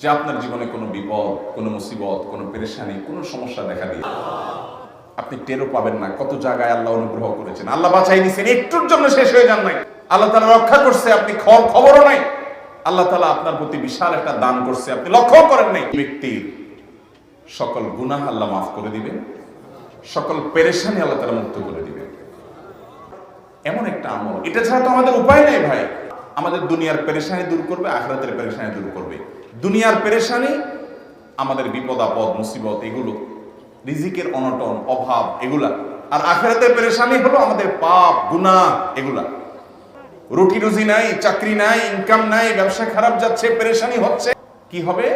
যে আপনার জীবনে কোনো বিপদ, কোনো মুসিবত, কোনো পেরেশানি, কোনো সমস্যা দেখা দিয়ে আপনি টেরও পাবেন না কত জায়গায় আল্লাহ অনুগ্রহ করেছেন। আল্লাহ বাঁচাই দিয়েছেন একটুর জন্য শেষ হয়ে যান নাই। আল্লাহ তালা রক্ষা করছে, আপনি খবর খবরও নাই। আল্লাহ তালা আপনার প্রতি বিশাল একটা দান করছে, আপনি লক্ষ্য করেন নাই। ব্যক্তির সকল গুনাহ আল্লাহ মাফ করে দিবেন, সকল পেরেশানি আল্লাহ তালা মুক্ত করে দিবেন। এমন একটা আমল। এটা ছাড়া তো আমাদের উপায় নেই ভাই। আমাদের দুনিয়ার পেরেশানি দূর করবে, আখরাতের পেরেশানি দূর করবে। দুনিয়ার পেরেশানি, আমাদের বিপদ, আপদ, মুসিবত, এগুলো, রিজিকের অনটন, অভাব, এগুলা। আর আখেরাতের পেরেশানি হলো আমাদের পাপ, গুনাহ, এগুলা। রুটি রুজি নাই, চাকরি নাই ইনকাম নাই, ব্যবসা খারাপ যাচ্ছে, পেরেশানি হচ্ছে। কি হবে?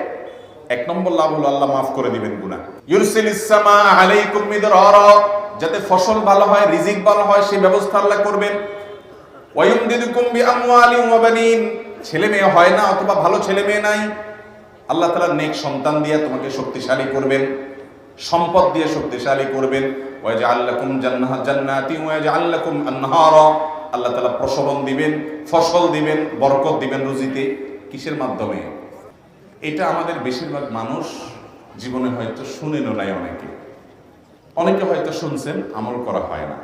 এক নম্বর লাভ হলো আল্লাহ মাফ করে দিবেন গুনাহ। ইউরসিল ইসসামা আলাইকুম মিদরারা, যাতে ফসল ভালো হয়, রিজিক ভালো হয় সেই ব্যবস্থা আল্লাহ করবেন। ওয়ায়ুমদিদুকুম বিআমওয়ালিন ওয়া বানিন। ছেলে মেয়ে হয় না, অথবা ভালো ছেলে মেয়ে নাই। আল্লাহ তাআলা নেক সন্তান দিয়ে তোমাকে শক্তিশালী করবেন, সম্পদ দিয়ে শক্তিশালী করবেন। ওয়াজআল লাকুম জান্নাহ জান্নাতি ওয়াজআল লাকুম আনহারা। আল্লাহ তাআলা প্রসবন দিবেন, ফসল দিবেন, বরকত দিবেন রুজিতে। কিসের মাধ্যমে? এটা আমাদের বেশিরভাগ মানুষ জীবনে হয়তো শুনেনও নাই অনেকে। অনেকে হয়তো শুনছেন, আমল করা হয় না।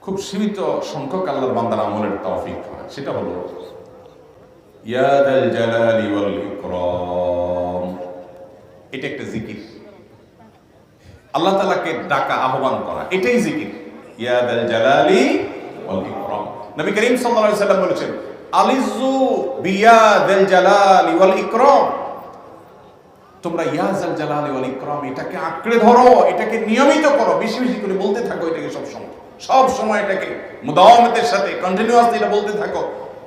খুব সীমিত সংখ্যক আল্লাহর বান্দার আমলের তৌফিক হয়। সেটা হলো এটা একটা জিকির। আল্লাহ তাআলাকে ডাকা, আহ্বান করা, এটাই জিকির। ইয়াদাল জালালি ওয়াল ইকরাম। নবী করিম সাল্লাল্লাহু আলাইহি বলেছেন আলিজু বিয়াদাল জালালি ওয়াল ইকরাম। তোমরা ইয়াজাল জালালি ওয়াল ইকরাম, এটাকে আঁকড়ে ধরো, এটাকে নিয়মিত করো, বেশি বেশি করে বলতে থাকো এটাকে সব সময়। সব সময় এটাকে মুদাওয়ামতের সাথে কন্টিনিউয়াসলি এটা বলতে থাকো।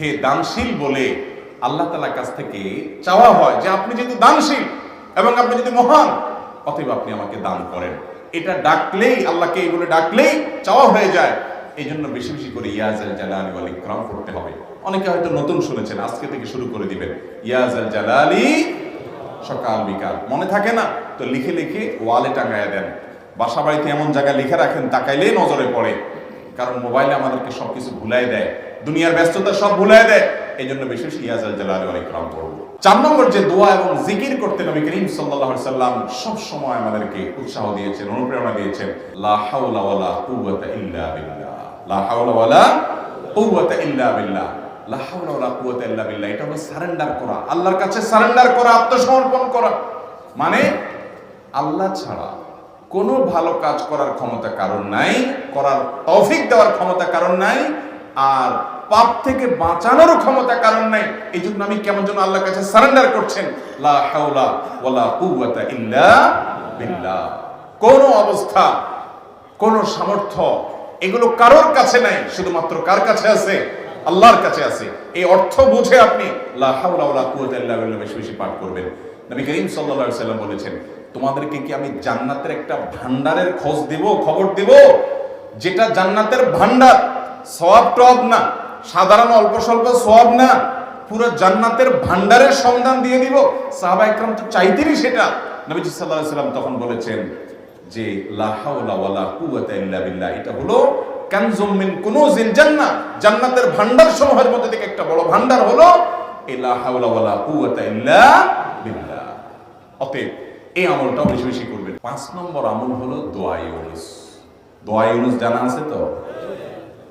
হে দানশীল বলে আল্লাহ তালার কাছ থেকে চাওয়া হয় যে আপনি যেহেতু দানশীল এবং আপনি যদি মহান, অতএব আপনি আমাকে দান করেন। এটা ডাকলেই, আল্লাহকে এই বলে ডাকলেই চাওয়া হয়ে যায়। এই জন্য বেশি বেশি করে ইয়াজাল জালালি ওয়াল ইকরাম করতে হবে। অনেকে হয়তো নতুন শুনেছেন, আজকে থেকে শুরু করে দিবেন। ইয়াজাল জালালি, সকাল বিকাল। মনে থাকে না? তো লিখে লিখে ওয়ালে টাঙায় দেন। বাসা বাড়িতে এমন জায়গায় লিখে রাখেন, তাকাইলেই নজরে পড়ে। কারণ মোবাইলে আমাদেরকে সবকিছু ভুলাই দেয়। দুনিয়ার ব্যস্ততা সব ভুলাই দেয় এই জন্য বিশেষ ইয়াজাল জালালি অনেক ইকরাম করব চার নম্বর যে দোয়া এবং জিকির করতে নবী করিম আলাইহি সাল্লাম সব সময় আমাদেরকে উৎসাহ দিয়েছেন, অনুপ্রেরণা দিয়েছেন, লা হাওলা ওয়ালা কুওয়াতা ইল্লা বিল্লাহ। লা হাওলা ওয়ালা কুওয়াতা ইল্লা বিল্লাহ। লা হাওলা ওয়ালা কুওয়াতা ইল্লা বিল্লাহ। এটা হলো সারেন্ডার করা। আল্লাহর কাছে সারেন্ডার করা, আত্মসমর্পণ করা। মানে আল্লাহ ছাড়া কোনো ভালো কাজ করার ক্ষমতা কারণ নাই, করার তৌফিক দেওয়ার ক্ষমতা কারণ নাই, আর পাপ থেকে বাঁচানোরও ক্ষমতা কারণ নাই। এই জন্য আমি কেমন যেন আল্লাহর কাছে সারেন্ডার করছেন। লা হাওলা ইল্লা বিল্লাহ। কোন অবস্থা, কোন সামর্থ্য এগুলো কারোর কাছে নাই, শুধুমাত্র কার কাছে আছে? আল্লাহর কাছে আছে। এই অর্থ বুঝে আপনি লা হাওলা বেশি বেশি পাঠ করবেন। নবী করিম সাল্লাম বলেছেন, তোমাদেরকে কি আমি জান্নাতের একটা ভান্ডারের খোঁজ দিব, খবর দিব? যেটা জান্নাতের ভান্ডার সওয়াব টব না। সাধারণ অল্প স্বল্প সব না, পুরো জান্নাতের ভান্ডারের সন্ধান দিয়ে দিব। সাহাবা একরাম তো চাইতেনই সেটা। নবীজি আলাইহি সাল্লাম তখন বলেছেন যে, লা হাওলা ওয়ালা কুওয়াতা ইল্লা বিল্লাহ, এটা হলো কানজুম মিন কুনুজিল জান্নাহ। জান্নাতের ভান্ডার সমূহের মধ্যে থেকে একটা বড় ভান্ডার হলো লা হাওলা ওয়ালা কুওয়াতা ইল্লা বিল্লাহ। অতএব এই আমলটা বেশি বেশি করবেন। পাঁচ নম্বর আমল হলো দোয়া ইউনুস। দোয়া ইউনুস জানা আছে তো?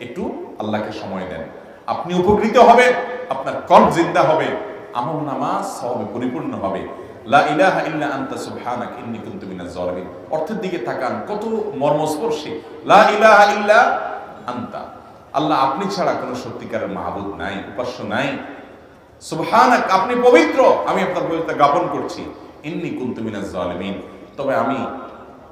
একটু আল্লাহকে সময় দেন। আপনি উপকৃত হবেন, আপনার কর্ম জিন্দা হবে, আমল নামা সবে পরিপূর্ণ হবে। লা ইলাহা ইল্লা আনতা সুবহানাক, ইন্নী কুনতু মিনাজ জালিমিন। অর্থের দিকে তাকান, কত মর্মস্পর্শী। লা ইলাহা ইল্লা আনতা। আল্লাহ আপনি ছাড়া কোনো সত্যিকারের মাহবুদ নাই, উপাস্য নাই। সুবহানাক, আপনি পবিত্র, আমি আপনার পবিত্রতা জ্ঞাপন করছি। ইন্নী কুনতু মিনাজ জালিমিন। তবে আমি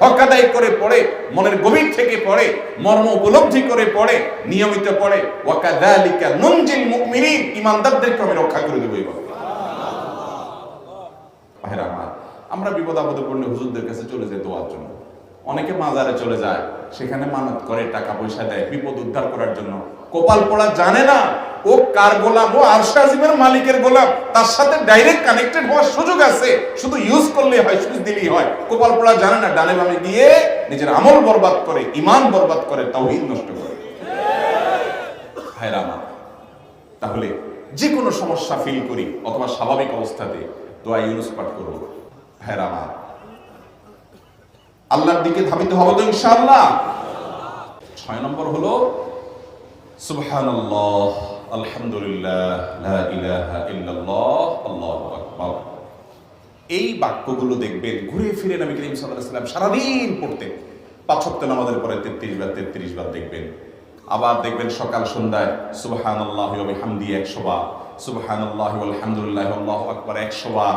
হকাদাই করে পড়ে, মনের গভীর থেকে পড়ে, মর্ম উপলব্ধি করে পড়ে, নিয়মিত পড়ে। ওয়াকাদালিকা নুনজিল মুমিনিন ইমানদারদেরকে আমি রক্ষা করে দেবো এই আমরা বিপদ আপদে পড়লে হুজুরদের কাছে চলে যাই দোয়ার জন্য। অনেকে মাজারে চলে যায়, সেখানে মানত করে, টাকা পয়সা দেয়, বিপদ উদ্ধার করার জন্য। কপাল পড়া জানে না ও কার গোলাম? ও আরশে আজিমের মালিকের গোলাম। তার সাথে ডাইরেক্ট কানেক্টেড হওয়ার সুযোগ আছে। শুধু ইউজ করলে হয় সুইচ দিলেই হয়। কোপাল পড়া জানে না, ডানে বামে গিয়ে নিজের আমল বরবাদ করে ইমান বরবাদ করে তাও তাওহীদ নষ্ট করে। তাহলে যে কোনো সমস্যা ফিল করি অথবা স্বাভাবিক অবস্থাতে দোয়া ইউনুস পাঠ করব। ভাইরা আল্লাহর দিকে ধাবিত হব তো ইনশাআল্লাহ। ছয় নম্বর হলো, সুবহানাল্লাহ। আলহামদুলিল্লাহ আকবার। এই বাক্যগুলো দেখবেন, ঘুরে ফিরে নবী করিম সাল্লাম সারাদিন পড়তেন। পাঁচ সপ্তাহ নামাজের পরে 33 বার 33 বার দেখবেন। আবার দেখবেন সকাল সন্ধ্যায় সুবাহান আল্লাহ হামদি একশো বার সুবাহান আল্লাহ আলহামদুলিল্লাহ আল্লাহ আকবর একশো বার।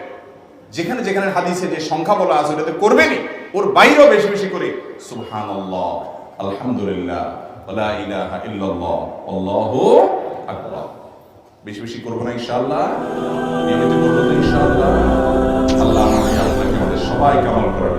যেখানে যেখানে হাদিসে যে সংখ্যা বলা আছে, ওটাতে করবেনই। ওর বাইরেও বেশি বেশি করে সুহান আলহামদুলিল্লাহ আল্লাহ বেশি বেশি করব না ইনশাআল্লাহ, নিয়মিত করব না ইনশাআল্লাহ। আল্লাহ আপনাকে আমাদের সবাই আমল করার